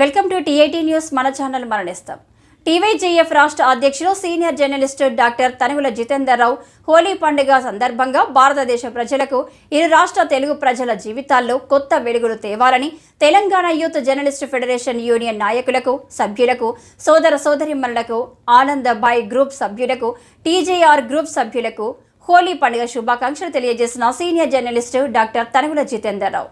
Welcome to TIT news. మన channel మరణిస్తాం. TYJF రాష్ట్ర అధ్యక్షులు senior journalist doctor Tanugula Jitender Rao Holi పండుగ సందర్భంగా భారతదేశ ప్రజలకు ఇరు రాష్ట్ర తెలుగు ప్రజల జీవితాల్లో కొత్త వెలుగులు తేవాలని Telangana youth journalist federation union నాయకులకు సభ్యులకు సోదర సోదరిమణులకు ఆనందబాయ్ గ్రూప్ సభ్యులకు టీజేఆర్ గ్రూప్ సభ్యులకు హోలీ పండుగ శుభాకాంక్షలు తెలియజేసిన senior journalist doctor Tanugula Jitender Rao.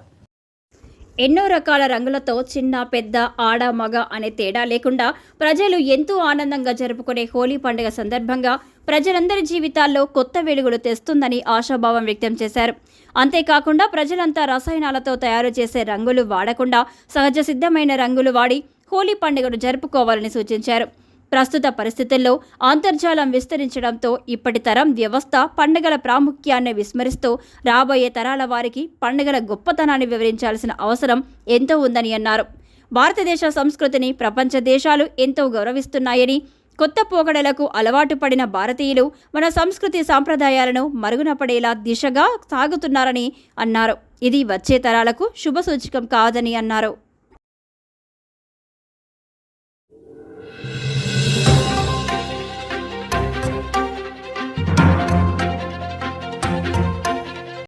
ఎన్నో రకాల రంగులతో చిన్న పెద్ద ఆడ మగ అనే తేడా లేకుండా ప్రజలు ఎంతో ఆనందంగా జరుపుకునే హోలీ పండుగ సందర్భంగా ప్రజలందరి జీవితాల్లో కొత్త వెలుగులు తెస్తుందని ఆశాభావం వ్యక్తం చేశారు. అంతేకాకుండా ప్రజలంతా రసాయనాలతో తయారు చేసే రంగులు వాడకుండా సహజ సిద్ధమైన రంగులు వాడి హోలీ పండుగను జరుపుకోవాలని సూచించారు. ప్రస్తుత పరిస్థితుల్లో అంతర్జాలం విస్తరించడంతో ఇప్పటి తరం వ్యవస్థ పండుగల ప్రాముఖ్యాన్ని విస్మరిస్తూ రాబోయే తరాల వారికి పండుగల గొప్పతనాన్ని వివరించాల్సిన అవసరం ఎంతో ఉందని అన్నారు. భారతదేశ సంస్కృతిని ప్రపంచ దేశాలు ఎంతో గౌరవిస్తున్నాయని కొత్త పోకడలకు అలవాటు పడిన భారతీయులు మన సంస్కృతి సాంప్రదాయాలను మరుగున పడేలా దిశగా సాగుతున్నారని అన్నారు. ఇది వచ్చే తరాలకు శుభసూచకం కాదని అన్నారు.